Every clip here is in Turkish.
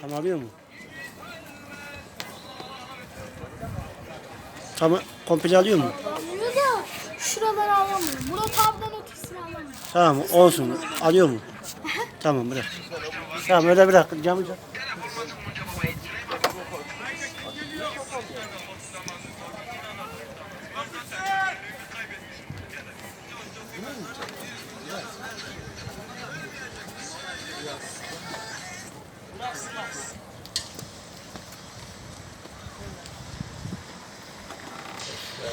Tam alıyor mu? Tam komple alıyor mu? Alıyor da şuraları alamıyorum. Murat abiden ötesini alamıyorum. Tamam olsun. Alıyor mu? tamam bırak. Tamam öyle bırak. Camı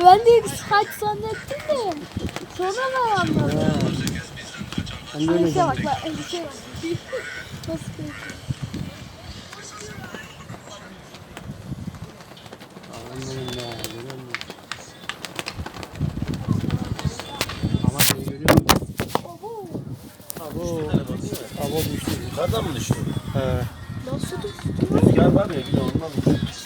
ben de saç zannettim de. Sonra ben anladım. Ben de öyle zannettim. bak bak. Nasıl şey. Abo. Abo düştü. Yukarıdan mı düştü? He. Nasıl düştü? Rüzgar var ya bir de ondan düştü.